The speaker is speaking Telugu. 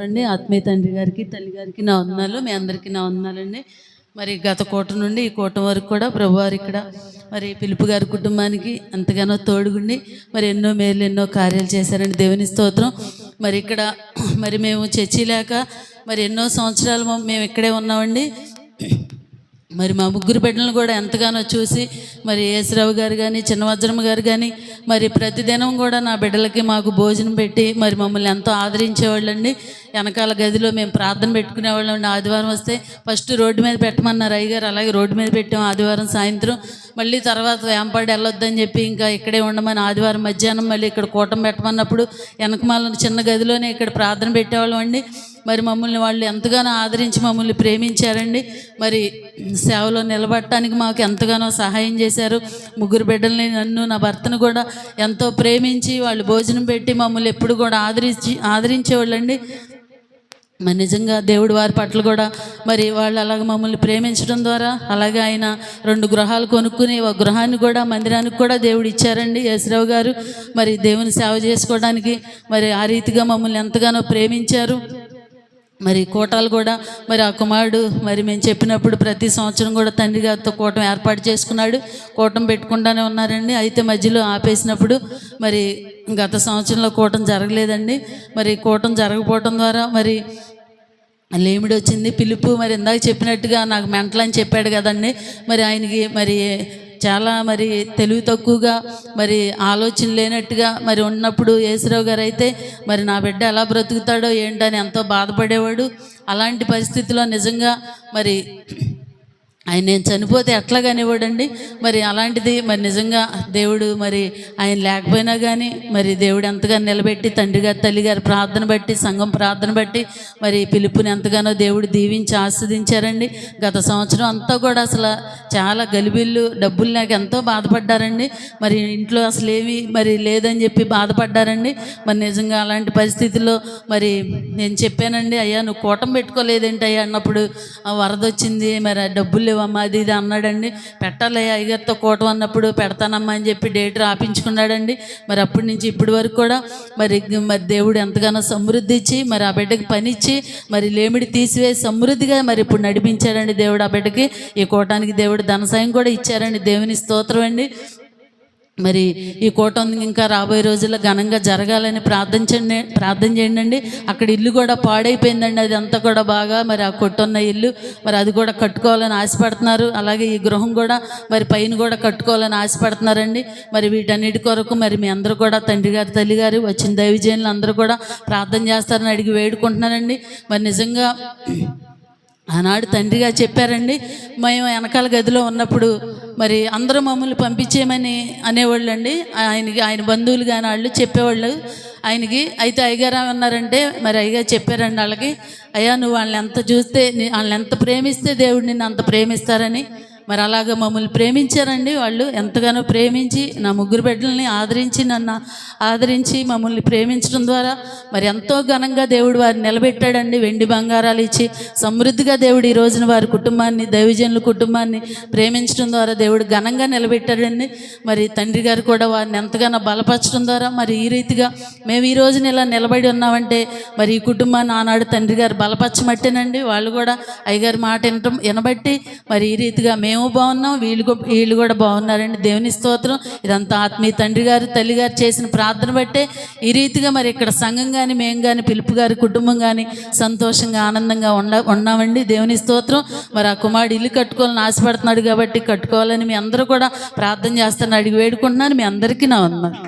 అండి ఆత్మీయ తండ్రి గారికి తల్లి గారికి నా వందనాలు మీ అందరికీ నా వందనాలండి. మరి గత కోట నుండి ఈ కోట వరకు కూడా ప్రభువారు ఇక్కడ మరి పిలుపు గారి కుటుంబానికి ఎంతగానో తోడుగుండి మరి ఎన్నో మేలు ఎన్నో కార్యాలు చేశారండి. దేవుని స్తోత్రం. మరి ఇక్కడ మరి మేము చర్చి లేక మరి ఎన్నో సంవత్సరాలు మేము ఇక్కడే ఉన్నామండి. మరి మా ముగ్గురు బిడ్డలను కూడా ఎంతగానో చూసి మరి యేసరావు గారు కానీ చిన్నవజ్రమ్మ గారు కానీ మరి ప్రతిదినం కూడా నా బిడ్డలకి మాకు భోజనం పెట్టి మరి మమ్మల్ని ఎంతో ఆదరించేవాళ్ళండి. వెనకాల గదిలో మేము ప్రార్థన పెట్టుకునేవాళ్ళం అండి. ఆదివారం వస్తే ఫస్ట్ రోడ్డు మీద పెట్టమన్నారు అయ్యగారు. అలాగే రోడ్డు మీద పెట్టాం ఆదివారం సాయంత్రం. మళ్ళీ తర్వాత వేంపాడు వెళ్ళొద్దని చెప్పి ఇంకా ఇక్కడే ఉండమని ఆదివారం మధ్యాహ్నం మళ్ళీ ఇక్కడ కూటం పెట్టమన్నప్పుడు వెనకమాల చిన్న గదిలోనే ఇక్కడ ప్రార్థన పెట్టేవాళ్ళం అండి. మరి మమ్మల్ని వాళ్ళు ఎంతగానో ఆదరించి మమ్మల్ని ప్రేమించారండి. మరి సేవలో నిలబడటానికి మాకు ఎంతగానో సహాయం చేశారు. ముగ్గురు బిడ్డల్ని నన్ను నా భర్తను కూడా ఎంతో ప్రేమించి వాళ్ళు భోజనం పెట్టి మమ్మల్ని ఎప్పుడు కూడా ఆదరించి ఆదరించేవాళ్ళండి. మరి నిజంగా దేవుడు వారి పట్ల కూడా మరి వాళ్ళు అలాగ మమ్మల్ని ప్రేమించడం ద్వారా అలాగే ఆయన రెండు గృహాలు కొనుక్కుని ఒక గృహాన్ని కూడా మందిరానికి కూడా దేవుడు ఇచ్చారండి యశ్రావు గారు. మరి దేవుని సేవ చేసుకోవడానికి మరి ఆ రీతిగా మమ్మల్ని ఎంతగానో ప్రేమించారు. మరి కోటాలు కూడా మరి ఆ కుమారుడు మరి మేము చెప్పినప్పుడు ప్రతి సంవత్సరం కూడా తండ్రి గారితో కూటం ఏర్పాటు చేసుకున్నాడు. కూటం పెట్టుకుంటానే ఉన్నారండి. అయితే మధ్యలో ఆపేసినప్పుడు మరి గత సంవత్సరంలో కూటం జరగలేదండి. మరి కూటం జరగకపోవటం ద్వారా మరి లేమిడి వచ్చింది. పిలుపు మరి ఇందాక చెప్పినట్టుగా నాకు మెంటల్ అని చెప్పాడు కదండి. మరి ఆయనకి మరి చాలా మరి తెలివి తక్కువగా మరి ఆలోచన లేనట్టుగా మరి ఉన్నప్పుడు యేసురావు గారు అయితే మరి నా బిడ్డ ఎలా బ్రతుకుతాడో ఏంటని ఎంతో బాధపడేవాడు. అలాంటి పరిస్థితిలో నిజంగా మరి ఆయన నేను చనిపోతే ఎట్లా కానివ్వడండి? మరి అలాంటిది మరి నిజంగా దేవుడు మరి ఆయన లేకపోయినా కానీ మరి దేవుడు ఎంతగానో నిలబెట్టి తండ్రి గారి తల్లి గారి ప్రార్థన బట్టి సంఘం ప్రార్థన బట్టి మరి పిలుపుని ఎంతగానో దేవుడు దీవించి ఆస్వాదించారండి. గత సంవత్సరం అంతా కూడా అసలు చాలా గలిబిల్లు డబ్బులు లేక ఎంతో బాధపడ్డారండి. మరి ఇంట్లో అసలు ఏమీ మరి లేదని చెప్పి బాధపడ్డారండి. మరి నిజంగా అలాంటి పరిస్థితుల్లో మరి నేను చెప్పానండి అయ్యా నువ్వు కూటం పెట్టుకోలేదేంటి అయ్యా? అన్నప్పుడు "ఆ, వరద వచ్చింది మరి ఆ డబ్బులు అమ్మా అది ఇది అన్నాడండి. పెట్టాలి అయ్యగారితో కూటం అన్నప్పుడు పెడతానమ్మా అని చెప్పి డేట్ రాపించుకున్నాడండి. మరి అప్పటి నుంచి ఇప్పటి వరకు కూడా మరి మరి దేవుడు ఎంతగానో సమృద్ధి ఇచ్చి మరి ఆ బిడ్డకి పని ఇచ్చి మరి లేమిడి తీసివేసి సమృద్ధిగా మరి ఇప్పుడు నడిపించాడండి దేవుడు ఆ బిడ్డకి. ఈ కూటానికి దేవుడు ధన సాయం కూడా ఇచ్చారండి. దేవుని స్తోత్రం అండి. మరి ఈ కూటమి ఇంకా రాబోయే రోజుల్లో ఘనంగా జరగాలని ప్రార్థించండి ప్రార్థన చేయండి అండి అక్కడ ఇల్లు కూడా పాడైపోయిందండి. అది అంతా కూడా బాగా మరి ఆ కొట్టున్న ఇల్లు మరి అది కూడా కట్టుకోవాలని ఆశపడుతున్నారు. అలాగే ఈ గృహం కూడా మరి పైన కూడా కట్టుకోవాలని ఆశపడుతున్నారండి. మరి వీటన్నిటి కొరకు మరి మీ అందరూ కూడా తండ్రి గారు తల్లి గారు వచ్చిన దైవజనులు అందరూ కూడా ప్రార్థన చేస్తారని అడిగి వేడుకుంటున్నానండి మరి నిజంగా ఆనాడు తండ్రిగా చెప్పారండి మేము వెనకాల గదిలో ఉన్నప్పుడు మరి అందరూ మమ్మల్ని పంపించేయమని అనేవాళ్ళు అండి ఆయనకి ఆయన బంధువులు కానీ వాళ్ళు చెప్పేవాళ్ళు. ఆయనకి అయితే అయ్యగారు ఉన్నారంటే మరి అయ్యగారు చెప్పారండి వాళ్ళకి అయ్యా నువ్వు వాళ్ళని ఎంత చూస్తే వాళ్ళని ఎంత ప్రేమిస్తే దేవుడు నిన్ను అంత ప్రేమిస్తారని మరి అలాగ మమ్మల్ని ప్రేమించారండి వాళ్ళు. ఎంతగానో ప్రేమించి నా ముగ్గురు బిడ్డల్ని ఆదరించి నన్ను ఆదరించి మమ్మల్ని ప్రేమించడం ద్వారా మరి ఎంతో ఘనంగా దేవుడు వారిని నిలబెట్టాడండి. వెండి బంగారాలు ఇచ్చి సమృద్ధిగా దేవుడు ఈ రోజున వారి కుటుంబాన్ని దైవజనుల కుటుంబాన్ని ప్రేమించడం ద్వారా దేవుడు ఘనంగా నిలబెట్టాడండి. మరి తండ్రి గారు కూడా వారిని ఎంతగానో బలపరచడం ద్వారా మరి ఈ రీతిగా మేము ఈ రోజున ఇలా నిలబడి ఉన్నామంటే మరి ఈ కుటుంబాన్ని ఆనాడు తండ్రి గారు బలపరచమట్టేనండి. వాళ్ళు కూడా అయ్యగారి మాట వినటం వినబట్టి మరి ఈ రీతిగా మేము మేము బాగున్నాం వీళ్ళు వీళ్ళు కూడా బాగున్నారండి. దేవుని స్తోత్రం. ఇదంతా ఆత్మీయ తండ్రి గారు తల్లి గారు చేసిన ప్రార్థన బట్టే ఈ రీతిగా మరి ఇక్కడ సంఘం కానీ మేము కానీ పిలుపు గారి కుటుంబం కానీ సంతోషంగా ఆనందంగా ఉండ ఉన్నామండి. దేవుని స్తోత్రం. మరి ఆ కుమారుడు ఇల్లు కట్టుకోవాలని ఆశపడుతున్నాడు కాబట్టి కట్టుకోవాలని మీ అందరూ కూడా ప్రార్థన చేస్తాను అడిగి వేడుకుంటున్నాను. మీ అందరికీ నా ఉన్నాను